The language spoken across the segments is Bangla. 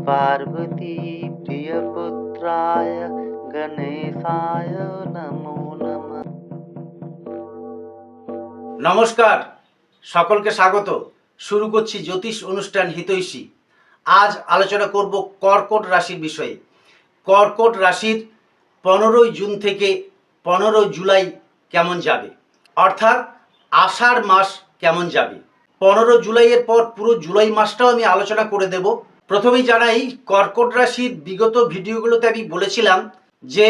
पार्वती प्रियपुत्राय गणेशाय नमो नमः নমস্কার সকলকে স্বাগত শুরু করছি জ্যোতিষ অনুষ্ঠান হিতৈষী আজ আলোচনা করব কর্কট রাশির বিষয়ে কর্কট রাশির পনেরোই জুন থেকে পনেরোই জুলাই কেমন যাবে অর্থাৎ আষাঢ় মাস কেমন যাবে পনেরো জুলাইয়ের পর পুরো জুলাই মাসটাও আমি আলোচনা করে দেব প্রথমেই জানাই, কর্কট রাশির বিগত ভিডিওগুলোতে আমি বলেছিলাম যে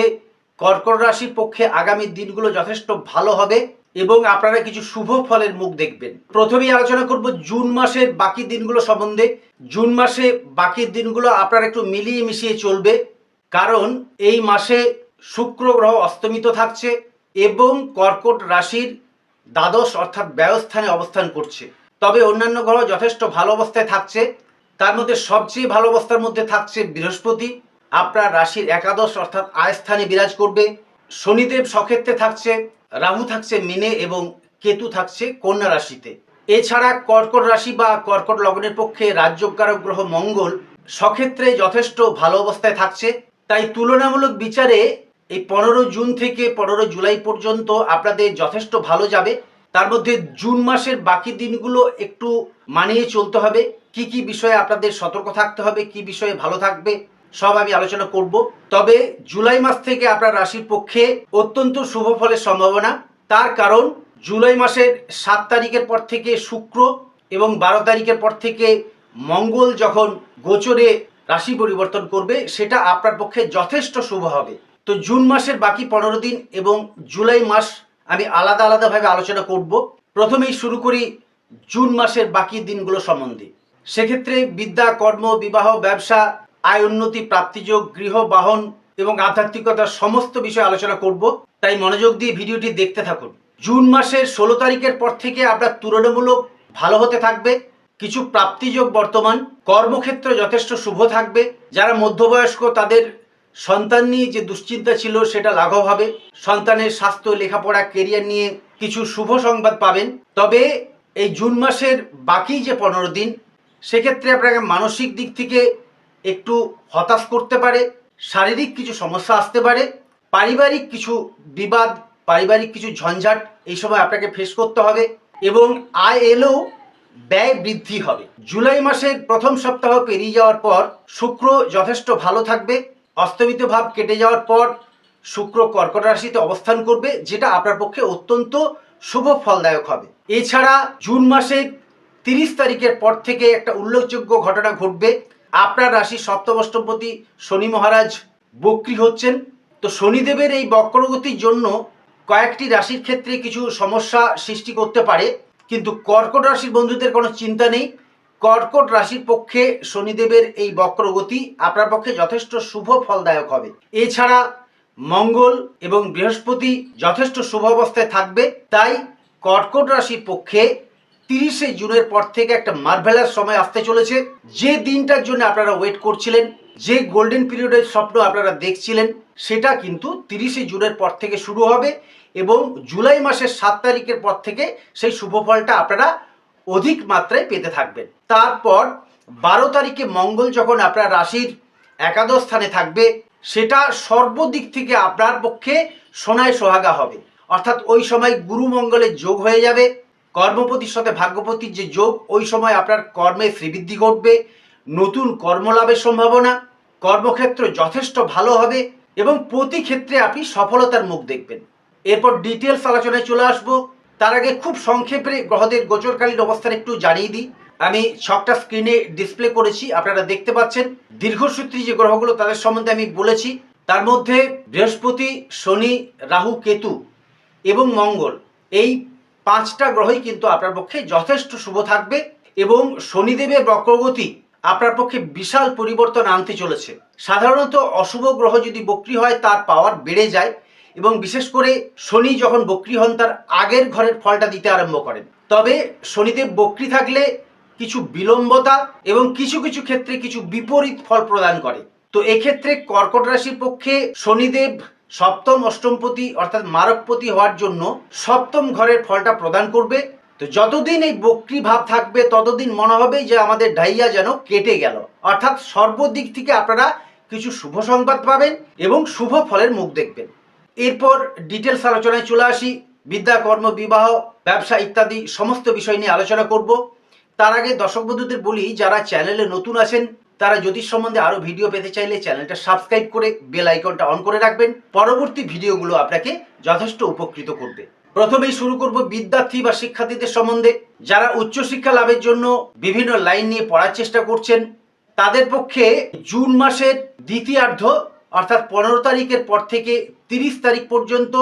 কর্কট রাশির পক্ষে আগামী দিনগুলো যথেষ্ট ভালো হবে এবং আপনারা কিছু শুভ ফলের মুখ দেখবেন। প্রথমেই আলোচনা করব জুন মাসের বাকি দিনগুলো সম্বন্ধে। জুন মাসে বাকি দিনগুলো আপনারা একটু মিলিয়ে মিশিয়ে চলবে, কারণ এই মাসে শুক্র গ্রহ অস্তমিত থাকছে এবং কর্কট রাশির দ্বাদশ অর্থাৎ ব্যয়স্থানে অবস্থান করছে। তবে অন্যান্য গ্রহ যথেষ্ট ভালো অবস্থায় থাকছে। তার মধ্যে সবচেয়ে ভালো অবস্থার মধ্যে থাকছে বৃহস্পতি। আপনার রাশির একাদশ অর্থাৎ আয় স্থানে বিরাজ করবে। শনিদেব সক্ষেত্রে থাকছে, রাহু থাকছে মিনে এবং কেতু থাকছে কন্যা রাশিতে। এছাড়া কর্কট রাশি বা কর্কট লগ্নের পক্ষে রাজ্যকারক গ্রহ মঙ্গল সক্ষেত্রে যথেষ্ট ভালো অবস্থায় থাকছে। তাই তুলনামূলক বিচারে এই পনেরো জুন থেকে পনেরো জুলাই পর্যন্ত আপনাদের যথেষ্ট ভালো যাবে। তার মধ্যে জুন মাসের বাকি দিনগুলো একটু মানিয়ে চলতে হবে। কি কি বিষয়ে আপনাদের সতর্ক থাকতে হবে, কি বিষয়ে ভালো থাকবে, সব আমি আলোচনা করব। তবে জুলাই মাস থেকে আপনার রাশির পক্ষে অত্যন্ত শুভ ফলের সম্ভাবনা। তার কারণ, জুলাই মাসের সাত তারিখের পর থেকে শুক্র এবং বারো তারিখের পর থেকে মঙ্গল যখন গোচরে রাশি পরিবর্তন করবে, সেটা আপনার পক্ষে যথেষ্ট শুভ হবে। তো জুন মাসের বাকি পনেরো দিন এবং জুলাই মাস আমি আলাদা আলাদাভাবে আলোচনা করব। প্রথমেই শুরু করি জুন মাসের বাকি দিনগুলো সম্বন্ধে। সেক্ষেত্রে বিদ্যা, কর্ম, বিবাহ, ব্যবসা, আয় উন্নতি, প্রাপ্তিযোগ, গৃহ, বাহন এবং আধ্যাত্মিকতার সমস্ত বিষয়ে আলোচনা করব। তাই মনোযোগ দিয়ে ভিডিওটি দেখতে থাকুন। জুন মাসের ষোলো তারিখের পর থেকে আপনার তুলনামূলক ভালো হতে থাকবে। কিছু প্রাপ্তিযোগ বর্তমান, কর্মক্ষেত্র যথেষ্ট শুভ থাকবে। যারা মধ্যবয়স্ক, তাদের সন্তান নিয়ে যে দুশ্চিন্তা ছিল, সেটা লাঘব হবে। সন্তানের স্বাস্থ্য, লেখাপড়া কেরিয়ার নিয়ে কিছু শুভ সংবাদ পাবেন। তবে এই জুন মাসের বাকি যে পনেরো দিন সেক্ষেত্রে আপনাকে মানসিক দিক থেকে একটু হতাশ করতে পারে, শারীরিক কিছু সমস্যা আসতে পারে, পারিবারিক কিছু বিবাদ, পারিবারিক কিছু ঝঞ্ঝাট, এই সময় আপনাকে ফেস করতে হবে এবং আয় এলেও ব্যয় বৃদ্ধি হবে। জুলাই মাসের প্রথম সপ্তাহ পেরিয়ে যাওয়ার পর শুক্র যথেষ্ট ভালো থাকবে, অস্তমিত ভাব কেটে যাওয়ার পর শুক্র কর্কট রাশিতে অবস্থান করবে, যেটা আপনার পক্ষে অত্যন্ত শুভ ফলদায়ক হবে। এছাড়া জুন মাসের তিরিশ তারিখের পর থেকে একটা উল্লেখযোগ্য ঘটনা ঘটবে। আপনার রাশি সপ্তম অষ্টমপতি শনি মহারাজ বক্রি হচ্ছেন। তো শনিদেবের এই বক্রগতির জন্য কয়েকটি রাশির ক্ষেত্রে কিছু সমস্যা সৃষ্টি করতে পারে। কিন্তু কর্কট রাশির বন্ধুদের কোনো চিন্তা নেই। কর্কট রাশির পক্ষে শনিদেবের এই বক্রগতি আপনার পক্ষে যথেষ্ট শুভ ফলদায়ক হবে। এছাড়া মঙ্গল এবং বৃহস্পতি যথেষ্ট শুভ অবস্থায় থাকবে। তাই কর্কট রাশির পক্ষে তিরিশে জুনের পর থেকে একটা মার্ভেলাস সময় আসতে চলেছে। যে দিনটার জন্য আপনারা ওয়েট করছিলেন, যে গোল্ডেন পিরিয়ডের স্বপ্ন আপনারা দেখছিলেন, সেটা কিন্তু তিরিশে জুনের পর থেকে শুরু হবে এবং জুলাই মাসের সাত তারিখের পর থেকে সেই শুভ ফলটা আপনারা অধিক মাত্রায় পেতে থাকবেন। তারপর বারো তারিখে মঙ্গল যখন আপনার রাশির একাদশ স্থানে থাকবে, সেটা সর্বদিক থেকে আপনার পক্ষে সোনায় সোহাগা হবে। অর্থাৎ ওই সময় গুরু মঙ্গলের যোগ হয়ে যাবে। কর্মপতির সাথে ভাগ্যপতির যে যোগ, ওই সময় আপনার কর্মে শ্রীবৃদ্ধি ঘটবে, নতুন কর্মলাভের সম্ভাবনা, কর্মক্ষেত্র যথেষ্ট ভালো হবে এবং প্রতি ক্ষেত্রে আপনি সফলতার মুখ দেখবেন। এরপর ডিটেলস আলোচনায় চলে আসব। তার আগে খুব সংক্ষেপে গ্রহদের গোচরকালীন অবস্থান একটু জানিয়ে দিই। আমি ছকটা স্ক্রিনে ডিসপ্লে করেছি, আপনারা দেখতে পাচ্ছেন। দীর্ঘসূত্রী যে গ্রহগুলো, তাদের সম্বন্ধে আমি বলেছি। তার মধ্যে বৃহস্পতি, শনি, রাহু, কেতু এবং মঙ্গল, এই পাঁচটা গ্রহই কিন্তু আপনার পক্ষে যথেষ্ট শুভ থাকবে এবং শনিদেবের বক্রগতি আপনার পক্ষে বিশাল পরিবর্তন আনতে চলেছে। সাধারণত অশুভ গ্রহ যদি বক্রি হয়, তার পাওয়ার বেড়ে যায় এবং বিশেষ করে শনি যখন বক্রি হন, তার আগের ঘরের ফলটা দিতে আরম্ভ করেন। তবে শনিদেব বক্রি থাকলে কিছু বিলম্বতা এবং কিছু কিছু ক্ষেত্রে কিছু বিপরীত ফল প্রদান করে। তো এক্ষেত্রে কর্কট রাশির পক্ষে শনিদেব সপ্তম, অষ্টমপতি অর্থাৎ মারকপতি হওয়ার জন্য সপ্তম ঘরের ফলটা প্রদান করবে। তো যতদিন এই বক্রি ভাব থাকবে, ততদিন মনে হবে যে আমাদের ডাইয়া যেন কেটে গেল। অর্থাৎ সর্বদিক থেকে আপনারা কিছু শুভ সংবাদ পাবেন এবং শুভ ফলের মুখ দেখবেন। এরপর ডিটেলস আলোচনায় চলে আসি। বিদ্যা, কর্ম, বিবাহ, ব্যবসা ইত্যাদি সমস্ত বিষয় নিয়ে আলোচনা করব। তার আগে দর্শক বন্ধুদের বলি, যারা চ্যানেলে নতুন আছেন তারা জ্যোতিষ সম্বন্ধে আরও ভিডিও পেতে চাইলে চ্যানেলটা সাবস্ক্রাইব করে বেল আইকনটা অন করে রাখবেন। পরবর্তী ভিডিওগুলো আপনাকে যথেষ্ট উপকৃত করবে। প্রথমেই শুরু করব বিদ্যার্থী বা শিক্ষার্থীদের সম্বন্ধে। যারা উচ্চশিক্ষা লাভের জন্য বিভিন্ন লাইন নিয়ে পড়ার চেষ্টা করছেন, তাদের পক্ষে জুন মাসের দ্বিতীয়ার্ধ, অর্থাৎ পনেরো তারিখের পর থেকে তিরিশ তারিখ পর্যন্ত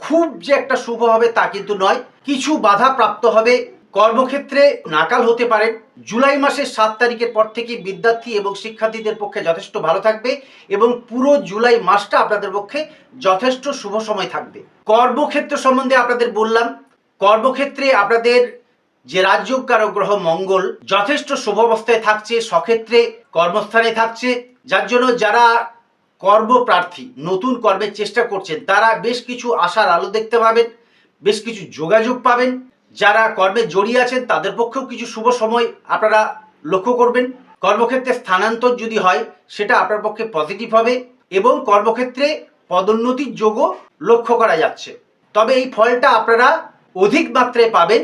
খুব যে একটা শুভ হবে তা কিন্তু নয়। কিছু বাধা প্রাপ্ত হবে কর্মক্ষেত্রে নাকাল হতে পারে জুলাই মাসের সাত তারিখের পর থেকে বিদ্যার্থী এবং শিক্ষার্থীদের পক্ষে যথেষ্ট ভালো থাকবে এবং পুরো জুলাই মাসটা আপনাদের পক্ষে যথেষ্ট শুভ সময় থাকবে। কর্মক্ষেত্র সম্বন্ধে আপনাদের বললাম, কর্মক্ষেত্রে আপনাদের যে রাজ্যকারক গ্রহ মঙ্গল যথেষ্ট শুভ অবস্থায় থাকছে, সক্ষেত্রে কর্মস্থানে থাকছে। যার জন্য যারা কর্মপ্রার্থী, নতুন কর্মের চেষ্টা করছেন, তারা বেশ কিছু আশার আলো দেখতে পাবেন, বেশ কিছু যোগাযোগ পাবেন। যারা কর্মে জড়িয়ে আছেন, তাদের পক্ষেও কিছু শুভ সময় আপনারা লক্ষ্য করবেন। কর্মক্ষেত্রে স্থানান্তর যদি হয়, সেটা আপনার পক্ষে পজিটিভ হবে এবং কর্মক্ষেত্রে পদোন্নতির যোগও লক্ষ্য করা যাচ্ছে। তবে এই ফলটা আপনারা অধিক মাত্রায় পাবেন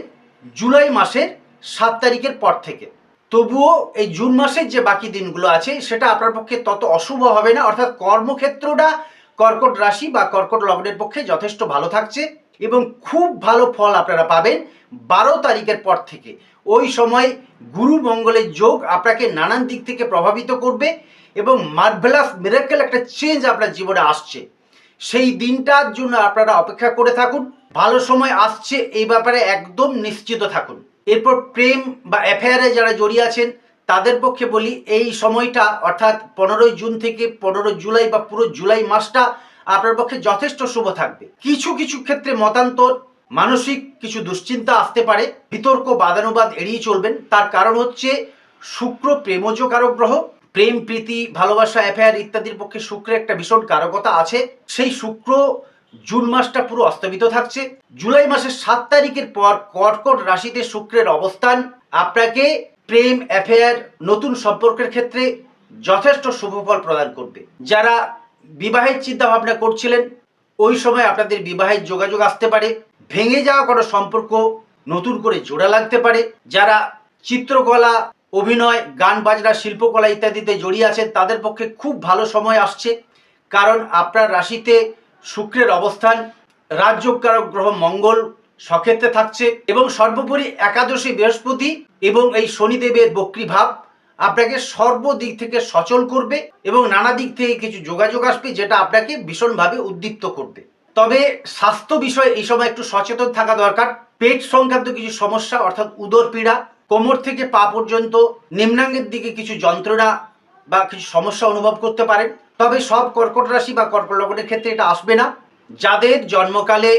জুলাই মাসের সাত তারিখের পর থেকে। তবুও এই জুন মাসের যে বাকি দিনগুলো আছে, সেটা আপনার পক্ষে তত অশুভ হবে না। অর্থাৎ কর্মক্ষেত্রটা কর্কট রাশি বা কর্কট লগ্নের পক্ষে যথেষ্ট ভালো থাকছে। এবং খুব ভালো ফল আপনারা পাবেন বারো তারিখের পর থেকে। ওই সময় গুরু মঙ্গলের যোগ আপনাকে নানান দিক থেকে প্রভাবিত করবে এবং মার্ভেলাস মিরাকেল একটা চেঞ্জ আপনার জীবনে আসছে। সেই দিনটার জন্য আপনারা অপেক্ষা করে থাকুন। ভালো সময় আসছে এই ব্যাপারে একদম নিশ্চিত থাকুন। এরপর প্রেম বা অ্যাফেয়ারে যারা জড়িয়ে আছেন, তাদের পক্ষে বলি, এই সময়টা অর্থাৎ পনেরোই জুন থেকে পনেরো জুলাই বা পুরো জুলাই মাসটা আপনার পক্ষে যথেষ্ট শুভ থাকবে। কিছু কিছু ক্ষেত্রে মতান্তর, মানসিক কিছু দুশ্চিন্তা আসতে পারে। বিতর্ক, বাদানুবাদ এড়িয়ে চলবেন। তার কারণ হচ্ছে শুক্র প্রেমজ কারক গ্রহ, প্রেম, প্রীতি, ভালোবাসা অ্যাফেয়ার ইত্যাদির পক্ষে শুক্রের একটা ভীষণ কারকতা আছে। সেই শুক্র জুন মাসটা পুরো অস্তমিত থাকছে। জুলাই মাসের সাত তারিখের পর কর্কট রাশিতে শুক্রের অবস্থান। আপনাকে প্রেম অ্যাফেয়ার নতুন সম্পর্কের ক্ষেত্রে যথেষ্ট শুভফল প্রদান করবে। যারা বিবাহের চিন্তা ভাবনা করছিলেন। ওই সময় আপনাদের বিবাহের যোগাযোগ আসতে পারে। ভেঙে যাওয়া কোনো সম্পর্ক নতুন করে জোড়া লাগতে পারে। যারা চিত্রকলা, অভিনয়, গান বাজনা, শিল্পকলা ইত্যাদিতে জড়িয়ে আছেন, তাদের পক্ষে খুব ভালো সময় আসছে। কারণ আপনার রাশিতে শুক্রের অবস্থান রাজ্যকারক গ্রহ মঙ্গল সক্ষেত্রে থাকছে এবং সর্বোপরি একাদশী বৃহস্পতি এবং এই শনিদেবের বক্রী ভাব আপনাকে সর্বদিক থেকে সচল করবে এবং নানা দিক থেকে কিছু যোগাযোগ আসবে যেটা আপনাকে ভীষণভাবে উদ্দীপ্ত করবে। তবে স্বাস্থ্য বিষয়ে এই সময় একটু সচেতন থাকা দরকার। পেট সংক্রান্ত কিছু সমস্যা, অর্থাৎ উদর পীড়া, কোমর থেকে পা পর্যন্ত, নিম্নাঙ্গের দিকে কিছু যন্ত্রণা বা কিছু সমস্যা অনুভব করতে পারেন। তবে সব কর্কট রাশি বা কর্কট লগ্নের ক্ষেত্রে এটা আসবে না। যাদের জন্মকালে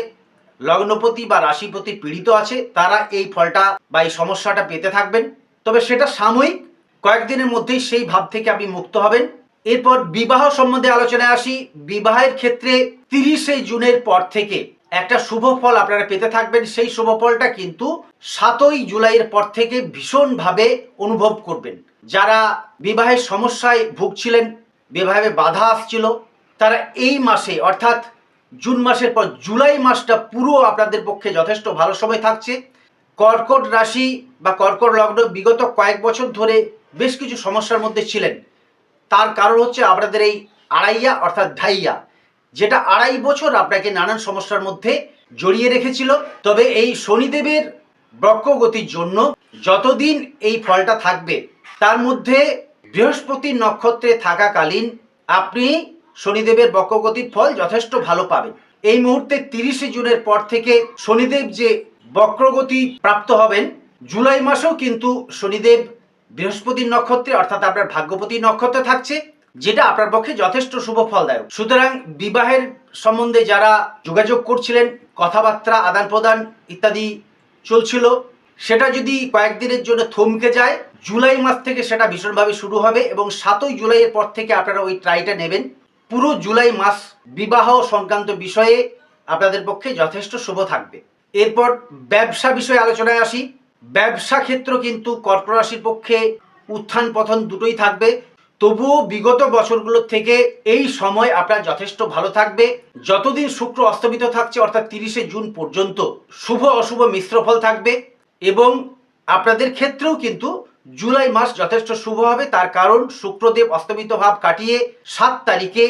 লগ্নপতি বা রাশিপতি পীড়িত আছে, তারা এই ফলটা বা এই সমস্যাটা পেতে থাকবেন। তবে সেটা সাময়িক কয়েকদিনের মধ্যেই সেই ভাব থেকে আপনি মুক্ত হবেন। এরপর বিবাহ সম্বন্ধে আলোচনায় আসি। বিবাহের ক্ষেত্রে তিরিশে জুনের পর থেকে একটা শুভ ফল আপনারা পেতে থাকবেন। সেই শুভ ফলটা কিন্তু সাতই জুলাইয়ের পর থেকে ভীষণভাবে অনুভব করবেন। যারা বিবাহের সমস্যায় ভুগছিলেন, বিবাহে বাধা আসছিল, তারা এই মাসে, অর্থাৎ জুন মাসের পর জুলাই মাসটা পুরো আপনাদের পক্ষে যথেষ্ট ভালো সময় থাকছে। কর্কট রাশি বা কর্কট লগ্ন বিগত কয়েক বছর ধরে বেশ কিছু সমস্যার মধ্যে ছিলেন। তার কারণ হচ্ছে আপনাদের এই আড়াইয়া অর্থাৎ ঢাইয়া, যেটা আড়াই বছর আপনাকে নানান সমস্যার মধ্যে জড়িয়ে রেখেছিল। তবে এই শনিদেবের বক্রগতির জন্য যতদিন এই ফলটা থাকবে, তার মধ্যে বৃহস্পতি নক্ষত্রে থাকাকালীন আপনি শনিদেবের বক্রগতির ফল যথেষ্ট ভালো পাবেন। এই মুহূর্তে তিরিশে জুনের পর থেকে শনিদেব যে বক্রগতি প্রাপ্ত হবেন, জুলাই মাসেও কিন্তু শনিদেব বৃহস্পতির নক্ষত্রে, অর্থাৎ আপনার ভাগ্যপতি নক্ষত্রে থাকছে, যেটা আপনার পক্ষে যথেষ্ট শুভ ফলদায়ক। সুতরাং বিবাহের সম্বন্ধে যারা যোগাযোগ করছিলেন, কথাবার্তা আদান প্রদান ইত্যাদি চলছিল, সেটা যদি কয়েকদিনের জন্য থমকে যায়, জুলাই মাস থেকে সেটা ভীষণভাবে শুরু হবে এবং সাতই জুলাইয়ের পর থেকে আপনারা ওই ট্রাইটা নেবেন। পুরো জুলাই মাস বিবাহ সংক্রান্ত বিষয়ে আপনাদের পক্ষে যথেষ্ট শুভ থাকবে। এরপর ব্যবসা বিষয়ে আলোচনায় আসি। ব্যবসা ক্ষেত্র কিন্তু কর্কট রাশির পক্ষে উত্থান পতন দুটোই থাকবে। তবুও বিগত বছরগুলোর থেকে এই সময় আপনার যথেষ্ট ভালো থাকবে। যতদিন শুক্র অস্তমিত থাকছে, অর্থাৎ তিরিশে জুন পর্যন্ত শুভ অশুভ মিশ্র ফল থাকবে এবং আপনাদের ক্ষেত্রেও কিন্তু জুলাই মাস যথেষ্ট শুভ হবে। তার কারণ শুক্রদেব অস্তমিত ভাব কাটিয়ে সাত তারিখে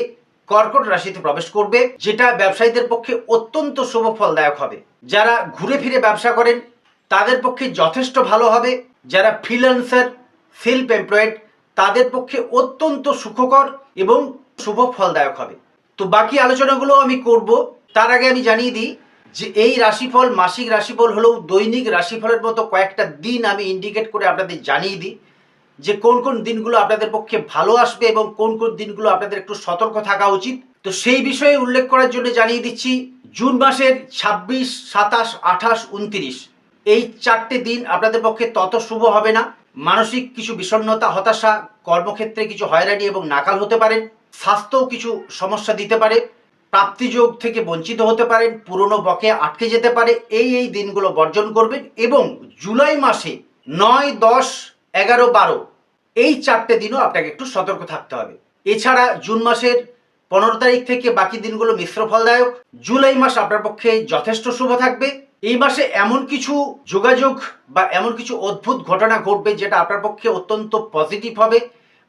কর্কট রাশিতে প্রবেশ করবে, যেটা ব্যবসায়ীদের পক্ষে অত্যন্ত শুভ ফলদায়ক হবে। যারা ঘুরে ফিরে ব্যবসা করেন তাদের পক্ষে যথেষ্ট ভালো হবে। যারা ফ্রিল্যান্সার সেলফ এমপ্লয়েড তাদের পক্ষে অত্যন্ত সুখকর এবং শুভ ফলদায়ক হবে। তো বাকি আলোচনাগুলো আমি করব। তার আগে আমি জানিয়ে দিই যে এই রাশিফল মাসিক রাশিফল হলেও দৈনিক রাশিফলের মতো কয়েকটা দিন আমি ইন্ডিকেট করে আপনাদের জানিয়ে দিই যে কোন কোন দিনগুলো আপনাদের পক্ষে ভালো আসবে এবং কোন কোন দিনগুলো আপনাদের একটু সতর্ক থাকা উচিত। তো সেই বিষয়ে উল্লেখ করার জন্য জানিয়ে দিচ্ছি, জুন মাসের ছাব্বিশ, সাতাশ, আঠাশ, উনত্রিশ। এই চারটে দিন আপনাদের পক্ষে তত শুভ হবে না। মানসিক কিছু বিষণ্ণতা, হতাশা, কর্মক্ষেত্রে কিছু হয়রানি এবং নাকাল হতে পারেন স্বাস্থ্যও কিছু সমস্যা দিতে পারে, প্রাপ্তিযোগ থেকে বঞ্চিত হতে পারেন, পুরনো বকে আটকে যেতে পারে, এই এই দিনগুলো বর্জন করবেন এবং জুলাই মাসে নয়, দশ, এগারো, বারো, এই চারটে দিনও আপনাকে একটু সতর্ক থাকতে হবে। এছাড়া জুন মাসের পনেরো তারিখ থেকে বাকি দিনগুলো মিশ্র ফলদায়ক জুলাই মাস আপনার পক্ষে যথেষ্ট শুভ থাকবে। এই মাসে এমন কিছু যোগাযোগ বা এমন কিছু অদ্ভুত ঘটনা ঘটবে যেটা আপনার পক্ষে অত্যন্ত পজিটিভ হবে।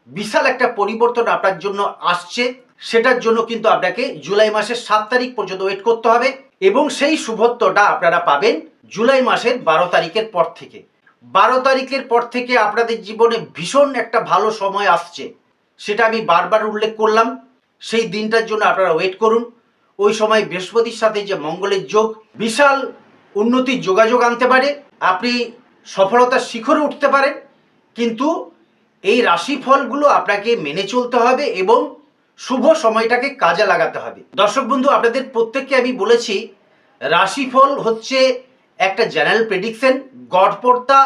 বিশাল একটা পরিবর্তন আপনার জন্য আসছে। সেটার জন্য কিন্তু আপনাকে জুলাই মাসের সাত তারিখ পর্যন্ত ওয়েট করতে হবে এবং সেই শুভত্বটা আপনারা পাবেন জুলাই মাসের বারো তারিখের পর থেকে। বারো তারিখের পর থেকে আপনাদের জীবনে ভীষণ একটা ভালো সময় আসছে। সেটা আমি বারবার উল্লেখ করলাম। সেই দিনটার জন্য আপনারা ওয়েট করুন। ওই সময় বৃহস্পতির সাথে যে মঙ্গলের যোগ, বিশাল উন্নতির যোগাযোগ আনতে পারে, আপনি সফলতার শিখরে উঠতে পারেন, কিন্তু এই রাশিফলগুলো আপনাকে মেনে চলতে হবে এবং শুভ সময়টাকে কাজে লাগাতে হবে। দর্শক বন্ধু, আপনাদের প্রত্যেককে আমি বলেছি, রাশিফল হচ্ছে একটা জেনারেল প্রেডিকশন গড়পড়তা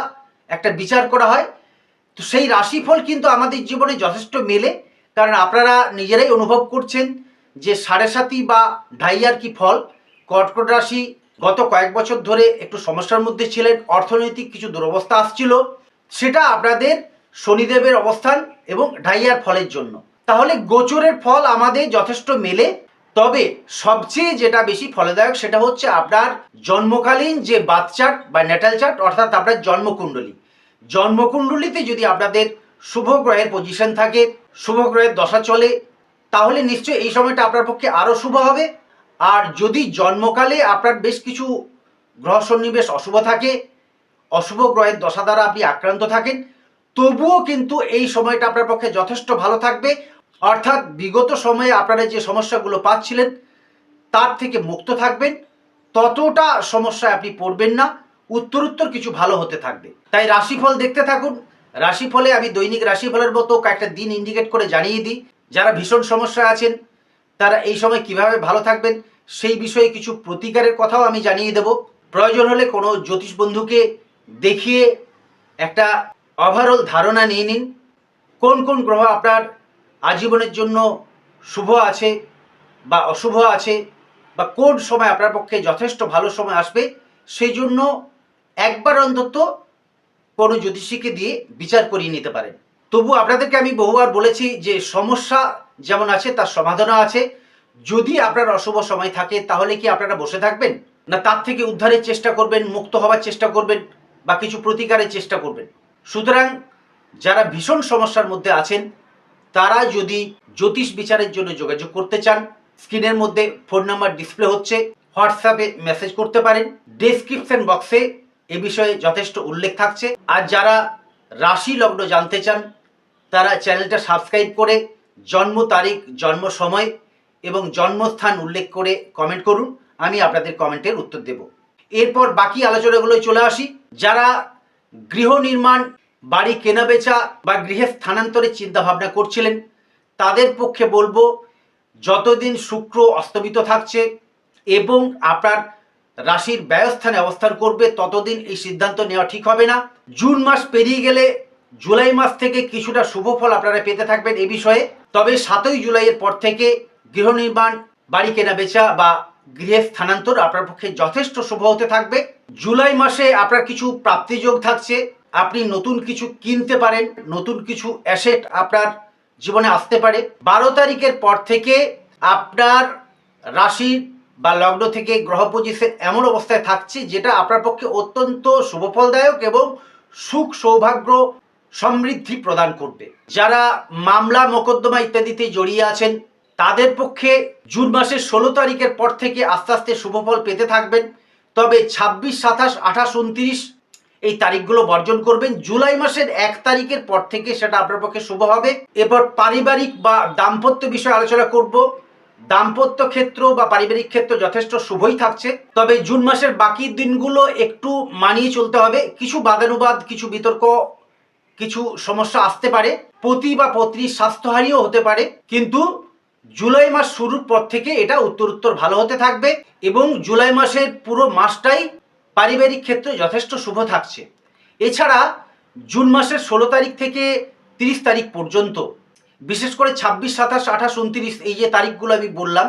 একটা বিচার করা হয়। তো সেই রাশিফল কিন্তু আমাদের জীবনে যথেষ্ট মেলে, কারণ আপনারা নিজেরাই অনুভব করছেন যে সাড়ে সাতি বা ঢাইয়ার কি ফল, কর্কট রাশি গত কয়েক বছর ধরে একটু সমস্যার মধ্যে ছিলেন, অর্থনৈতিক কিছু দুরবস্থা আসছিল, সেটা আপনাদের শনিদেবের অবস্থান এবং ঢাইয়ার ফলের জন্য। তাহলে গোচরের ফল আমাদের যথেষ্ট মেলে, তবে সবচেয়ে যেটা বেশি ফলদায়ক সেটা হচ্ছে আপনার জন্মকালীন যে বাথ চার্ট বা নেটাল চার্ট, অর্থাৎ আপনার জন্মকুণ্ডলী। জন্মকুণ্ডলিতে যদি আপনাদের শুভ গ্রহের পজিশন থাকে, শুভ গ্রহের দশা চলে, তাহলে নিশ্চয়ই এই সময়টা আপনার পক্ষে আরও শুভ হবে। আর যদি জন্মকালে আপনার বেশ কিছু গ্রহ সন্নিবেশ অশুভ থাকে, অশুভ গ্রহের দশা দ্বারা আপনি আক্রান্ত থাকেন, তবুও কিন্তু এই সময়টা আপনার পক্ষে যথেষ্ট ভালো থাকবে। অর্থাৎ বিগত সময়ে আপনারা যে সমস্যাগুলো পাচ্ছিলেন, তার থেকে মুক্ত থাকবেন। ততটা সমস্যায় আপনি পড়বেন না, উত্তরোত্তর কিছু ভালো হতে থাকবে। তাই রাশিফল দেখতে থাকুন। রাশিফলে আমি দৈনিক রাশিফলের মতো কয়েকটা দিন ইন্ডিকেট করে জানিয়ে দিই। যারা ভীষণ সমস্যায় আছেন তারা এই সময় কীভাবে ভালো থাকবেন, সেই বিষয়ে কিছু প্রতিকারের কথাও আমি জানিয়ে দেব। প্রয়োজন হলে কোনো জ্যোতিষ বন্ধুকে দেখিয়ে একটা ওভারঅল ধারণা নিয়ে নিন। কোন কোন গ্রহ আপনার আজীবনের জন্য শুভ আছে বা অশুভ আছে বা কোন সময় আপনার পক্ষে যথেষ্ট ভালো সময় আসবে, সেই জন্য একবার অন্তত কোনো জ্যোতিষীকে দিয়ে বিচার করিয়ে নিতে পারেন। তবু আপনাদেরকে আমি বহুবার বলেছি যে সমস্যা যেমন আছে, তার সমাধানও আছে। যদি আপনার অশুভ সময় থাকে, তাহলে কি আপনারা বসে থাকবেন? না, তার থেকে উদ্ধারের চেষ্টা করবেন, মুক্ত হওয়ার চেষ্টা করবেন, বা কিছু প্রতিকারের চেষ্টা করবেন? সুতরাং, যারা ভীষণ সমস্যার মধ্যে আছেন, তারা যদি জ্যোতিষ বিচারের জন্য যোগাযোগ করতে চান, স্ক্রিনের মধ্যে ফোন নাম্বার ডিসপ্লে হচ্ছে, হোয়াটসঅ্যাপে মেসেজ করতে পারেন। ডেসক্রিপশন বক্সে এ বিষয়ে যথেষ্ট উল্লেখ থাকছে। আর যারা রাশি লগ্ন জানতে চান, তারা চ্যানেলটা সাবস্ক্রাইব করে জন্ম তারিখ, জন্ম সময় এবং জন্মস্থান উল্লেখ করে কমেন্ট করুন, আমি আপনাদের কমেন্টের উত্তর দেব। এরপর বাকি আলোচনাগুলোয় চলে আসি। যারা গৃহ নির্মাণ, বাড়ি কেনা বেচা বা গৃহে স্থানান্তরের চিন্তা ভাবনা করছিলেন, তাদের পক্ষে বলব, যতদিন শুক্র অস্তমিত থাকছে এবং আপনার রাশির ব্যয়স্থানে অবস্থান করবে, ততদিন এই সিদ্ধান্ত নেওয়া ঠিক হবে না। জুন মাস পেরিয়ে গেলে জুলাই মাস থেকে কিছুটা শুভ ফল আপনারা পেতে থাকবেন এ বিষয়ে। তবে সাতই জুলাইয়ের পর থেকে গৃহ নির্মাণ, বাড়ি কেনা বেচা বা গৃহে স্থানান্তর আপনার পক্ষে যথেষ্ট শুভ হতে থাকবে। জুলাই মাসে আপনার কিছু প্রাপ্তিযোগ থাকছে। আপনি নতুন কিছু কিনতে পারেন, নতুন কিছু অ্যাসেট আপনার জীবনে আসতে পারে। বারো তারিখের পর থেকে আপনার রাশি বা লগ্ন থেকে গ্রহ পজিশন এমন অবস্থায় থাকছে যেটা আপনার পক্ষে অত্যন্ত শুভফলদায়ক এবং সুখ, সৌভাগ্য সমৃদ্ধি প্রদান করবে। যারা মামলা, মোকদ্দমা ইত্যাদিতে জড়িয়ে আছেন, তাদের পক্ষে জুন মাসের ষোলো তারিখের পর থেকে আস্তে আস্তে শুভফল পেতে থাকবেন। তবে ছাব্বিশ, সাতাশ, আঠাশ, উনত্রিশ এই তারিখগুলো বর্জন করবেন। জুলাই মাসের এক তারিখের পর থেকে সেটা আপনার পক্ষে শুভ হবে। এরপর পারিবারিক বা দাম্পত্য বিষয়ে আলোচনা করব। দাম্পত্য ক্ষেত্র বা পারিবারিক ক্ষেত্র যথেষ্ট শুভই থাকছে। তবে জুন মাসের বাকি দিনগুলো একটু মানিয়ে চলতে হবে। কিছু বাদানুবাদ, কিছু বিতর্ক কিছু সমস্যা আসতে পারে পতি বা পত্নীর স্বাস্থ্যহানিও হতে পারে, কিন্তু জুলাই মাস শুরুর পর থেকে এটা উত্তর উত্তর ভালো হতে থাকবে এবং জুলাই মাসের পুরো মাসটাই পারিবারিক ক্ষেত্রে যথেষ্ট শুভ থাকছে। এছাড়া জুন মাসের ষোলো তারিখ থেকে তিরিশ তারিখ পর্যন্ত, বিশেষ করে ছাব্বিশ, সাতাশ, আঠাশ, উনত্রিশ এই যে তারিখগুলো আমি বললাম,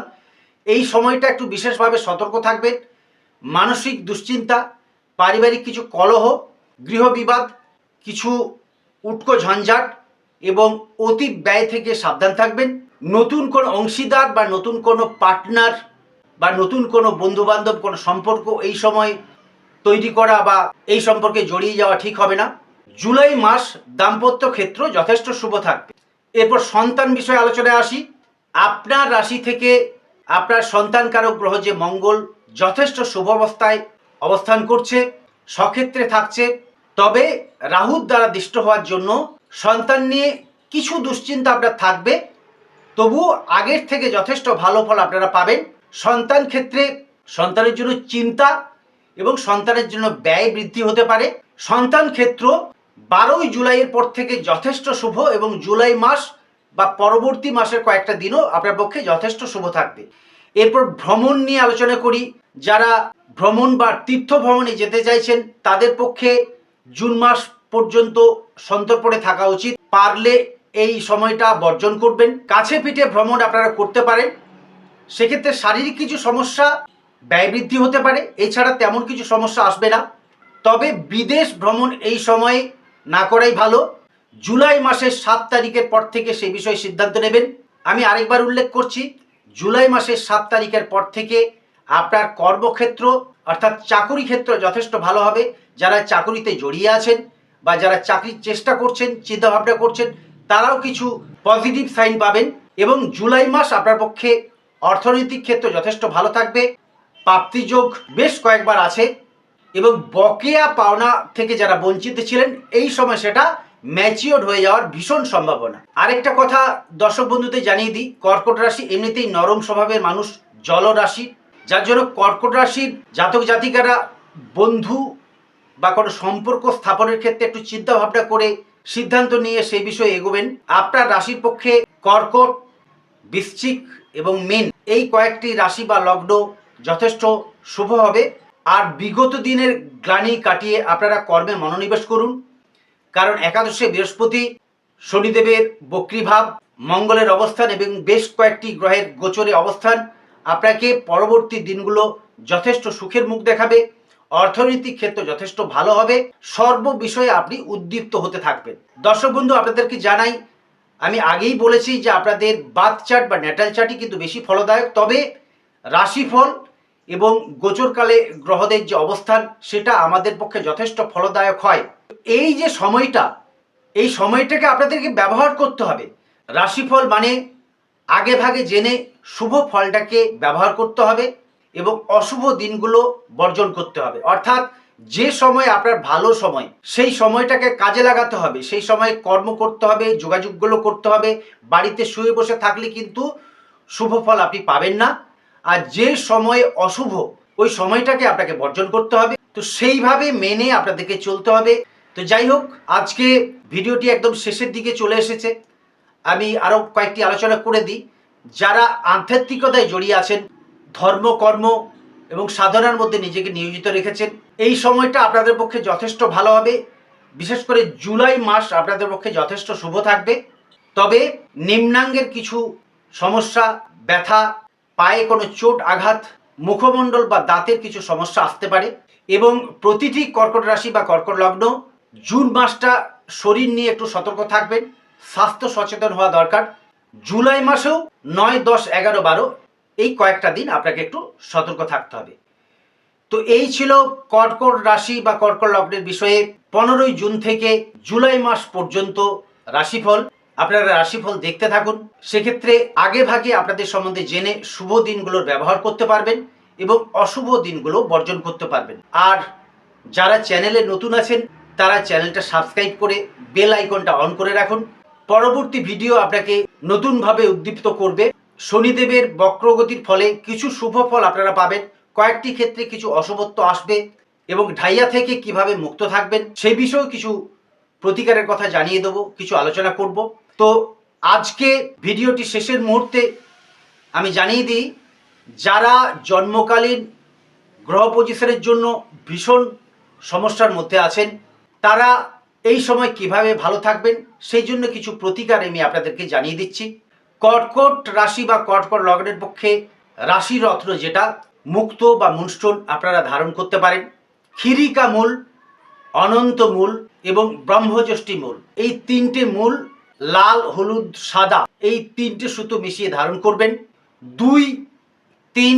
এই সময়টা একটু বিশেষভাবে সতর্ক থাকবেন। মানসিক দুশ্চিন্তা, পারিবারিক কিছু কলহ গৃহবিবাদ কিছু উটকো ঝঞ্ঝাট এবং অতি ব্যয় থেকে সাবধান থাকবেন। নতুন কোনো অংশীদার বা নতুন কোনো পার্টনার বা নতুন কোনো বন্ধুবান্ধব, কোনো সম্পর্ক এই সময় তৈরি করা বা এই সম্পর্কে জড়িয়ে যাওয়া ঠিক হবে না। জুলাই মাস দাম্পত্য ক্ষেত্র যথেষ্ট শুভ থাকবে। এরপর সন্তান বিষয়ে আলোচনায় আসি। আপনার রাশি থেকে আপনার সন্তানকারক গ্রহ যে মঙ্গল যথেষ্ট শুভ অবস্থায় অবস্থান করছে, সক্ষেত্রে থাকছে। তবে রাহুর দ্বারা দৃষ্ট হওয়ার জন্য সন্তান নিয়ে কিছু দুশ্চিন্তা আপনার থাকবে। তবু আগের থেকে যথেষ্ট ভালো ফল আপনারা পাবেন। সন্তান ক্ষেত্রে সন্তানের জন্য চিন্তা এবং সন্তানের জন্য ব্যয় বৃদ্ধি হতে পারে। সন্তান ক্ষেত্র বারোই জুলাইয়ের পর থেকে যথেষ্ট শুভ এবং জুলাই মাস বা পরবর্তী মাসের কয়েকটা দিনও আপনার পক্ষে যথেষ্ট শুভ থাকবে। এরপর ভ্রমণ নিয়ে আলোচনা করি। যারা ভ্রমণ বা তীর্থ ভ্রমণে যেতে চাইছেন, তাদের পক্ষে জুন মাস পর্যন্ত সন্তর্পণে থাকা উচিত। পারলে এই সময়টা বর্জন করবেন। কাছে পিঠে ভ্রমণ আপনারা করতে পারেন। সেক্ষেত্রে শারীরিক কিছু সমস্যা, ব্যয় বৃদ্ধি হতে পারে। এছাড়া তেমন কিছু সমস্যা আসবে না। তবে বিদেশ ভ্রমণ এই সময়ে না করাই ভালো। জুলাই মাসের সাত তারিখের পর থেকে সেই বিষয়ে সিদ্ধান্ত নেবেন। আমি আরেকবার উল্লেখ করছি, জুলাই মাসের সাত তারিখের পর থেকে আপনার কর্মক্ষেত্র অর্থাৎ চাকুরি ক্ষেত্র যথেষ্ট ভালো হবে। যারা চাকুরিতে জড়িয়ে আছেন বা যারা চাকরির চেষ্টা করছেন, চিন্তাভাবনা করছেন, তারাও কিছু পজিটিভ সাইন পাবেন এবং জুলাই মাস আপনার পক্ষে অর্থনৈতিক ক্ষেত্র যথেষ্ট ভালো থাকবে। প্রাপ্তিযোগ বেশ কয়েকবার আছে এবং বকেয়া পাওনা থেকে যারা বঞ্চিত ছিলেন, এই সময় সেটা ম্যাচিওর হয়ে যাওয়ার ভীষণ সম্ভাবনা। আরেকটা কথা দর্শক বন্ধুদের জানিয়ে দিই, কর্কট রাশি এমনিতেই নরম স্বভাবের মানুষ জল রাশি যার জন্য কর্কট রাশির জাতক জাতিকারা বন্ধু বা কোনো সম্পর্ক স্থাপনের ক্ষেত্রে একটু চিন্তা ভাবনা করে সিদ্ধান্ত নিয়ে সেই বিষয়ে এগোবেন। আপনার রাশির পক্ষে কর্কট, বৃশ্চিক এবং মেন এই কয়েকটি রাশি বা লগ্ন যথেষ্ট শুভ হবে। আর বিগত দিনের গ্লানি কাটিয়ে আপনারা কর্মে মনোনিবেশ করুন। কারণ একাদশে বৃহস্পতি, শনিদেবের বক্রীভাব, মঙ্গলের অবস্থান এবং বেশ কয়েকটি গ্রহের গোচরে অবস্থান আপনাকে পরবর্তী দিনগুলো যথেষ্ট সুখের মুখ দেখাবে। অর্থনৈতিক ক্ষেত্র যথেষ্ট ভালো হবে। সর্ব বিষয়ে আপনি উদ্দীপ্ত হতে থাকবেন। দর্শক বন্ধু, আপনাদেরকে জানাই, আমি আগেই বলেছি যে আপনাদের বাথ চার্ট বা ন্যাটাল চার্টই কিন্তু বেশি ফলদায়ক। তবে রাশিফল এবং গোচরকালে গ্রহদের যে অবস্থান, সেটা আমাদের পক্ষে যথেষ্ট ফলদায়ক হয়। এই যে সময়টা, এই সময়টাকে আপনাদেরকে ব্যবহার করতে হবে। রাশিফল মানে আগে ভাগে জেনে শুভ ফলটাকে ব্যবহার করতে হবে। এবং অশুভ দিনগুলো বর্জন করতে হবে। অর্থাৎ যে সময় আপনার ভালো সময়, সেই সময়টাকে কাজে লাগাতে হবে। সেই সময় কর্ম করতে হবে, যোগাযোগগুলো করতে হবে। বাড়িতে শুয়ে বসে থাকলে কিন্তু শুভ ফল আপনি পাবেন না। আর যে সময় অশুভ, ওই সময়টাকে আপনাকে বর্জন করতে হবে। তো সেইভাবে মেনে আপনাদেরকে চলতে হবে। তো যাই হোক, আজকে ভিডিওটি একদম শেষের দিকে চলে এসেছে। আমি আরও কয়েকটি আলোচনা করে দিই। যারা আধ্যাত্মিকতায় জড়িয়ে আছেন ধর্ম, কর্ম এবং সাধনার মধ্যে নিজেকে নিয়োজিত রেখেছেন। এই সময়টা আপনাদের পক্ষে যথেষ্ট ভালো হবে। বিশেষ করে জুলাই মাস আপনাদের পক্ষে যথেষ্ট শুভ থাকবে। তবে নিম্নাঙ্গের কিছু সমস্যা, ব্যথা, পায়ে কোনো চোট, আঘাত, মুখমণ্ডল বা দাঁতের কিছু সমস্যা আসতে পারে এবং প্রতিটি কর্কট রাশি বা কর্কট লগ্ন জুন মাসটা শরীর নিয়ে একটু সতর্ক থাকবেন। স্বাস্থ্য সচেতন হওয়া দরকার। জুলাই মাসেও নয়, দশ, এগারো, বারো এই কয়েকটা দিন আপনাকে একটু সতর্ক থাকতে হবে। তো এই ছিল কর্কট রাশি বা কর্কট লগ্নের বিষয়ে পনেরোই জুন থেকে জুলাই মাস পর্যন্ত রাশিফল। আপনারা রাশিফল দেখতে থাকুন। সেক্ষেত্রে আগে ভাগে আপনাদের সম্বন্ধে জেনে শুভ দিনগুলোর ব্যবহার করতে পারবেন এবং অশুভ দিনগুলো বর্জন করতে পারবেন। আর যারা চ্যানেলে নতুন আছেন, তারা চ্যানেলটা সাবস্ক্রাইব করে বেল আইকনটা অন করে রাখুন। পরবর্তী ভিডিও আপনাকে নতুনভাবে উদ্দীপ্ত করবে। শনিদেবের বক্রগতির ফলে কিছু শুভ ফল আপনারা পাবেন। কয়েকটি ক্ষেত্রে কিছু অশুভত্ব আসবে এবং ঢাইয়া থেকে কীভাবে মুক্ত থাকবেন সেই বিষয়েও কিছু প্রতিকারের কথা জানিয়ে দেবো, কিছু আলোচনা করব। তো আজকে ভিডিওটি শেষের মুহূর্তে আমি জানিয়ে দিই, যারা জন্মকালীন গ্রহ পজিশনের জন্য ভীষণ সমস্যার মধ্যে আছেন, তারা এই সময় কীভাবে ভালো থাকবেন সেই জন্য কিছু প্রতিকার আমি আপনাদেরকে জানিয়ে দিচ্ছি। কর্কট রাশি বা কর্কট লগ্নের পক্ষে রাশি রত্ন যেটা মুক্ত বা মুনস্টোন আপনারা ধারণ করতে পারেন। খিরিকা মূল, অনন্ত মূল এবং ব্রহ্মযষ্টি মূল। এই তিনটে মূল লাল, হলুদ, সাদা এই তিনটে সুতো মিশিয়ে ধারণ করবেন। দুই, তিন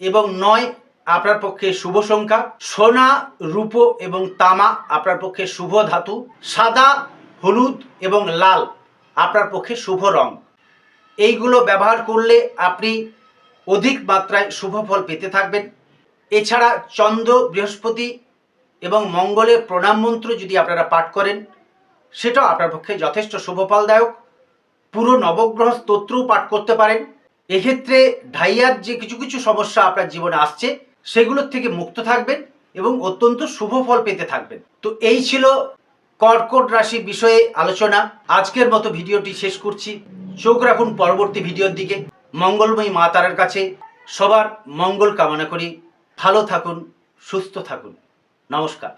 এবং নয় আপনার পক্ষে শুভ সংখ্যা। সোনা, রূপো এবং তামা আপনার পক্ষে শুভ ধাতু। সাদা, হলুদ এবং লাল আপনার পক্ষে শুভ রং। এইগুলো ব্যবহার করলে আপনি অধিক মাত্রায় শুভ ফল পেতে থাকবেন। এছাড়া চন্দ্র, বৃহস্পতি এবং মঙ্গলের প্রণাম মন্ত্র যদি আপনারা পাঠ করেন, সেটাও আপনার পক্ষে যথেষ্ট শুভফলদায়ক পুরো নবগ্রহ স্তোত্রও পাঠ করতে পারেন। এক্ষেত্রে ঢাইয়ার যে কিছু কিছু সমস্যা আপনার জীবনে আসছে, সেগুলোর থেকে মুক্ত থাকবেন এবং অত্যন্ত শুভ ফল পেতে থাকবেন। তো এই ছিল কর্কট রাশি বিষয়ে আলোচনা। আজকের মতো ভিডিওটি শেষ করছি। চোখ রাখুন পরবর্তী ভিডিওর দিকে। মঙ্গলময়ী মা তারার কাছে সবার মঙ্গল কামনা করি। ভালো থাকুন, সুস্থ থাকুন। নমস্কার।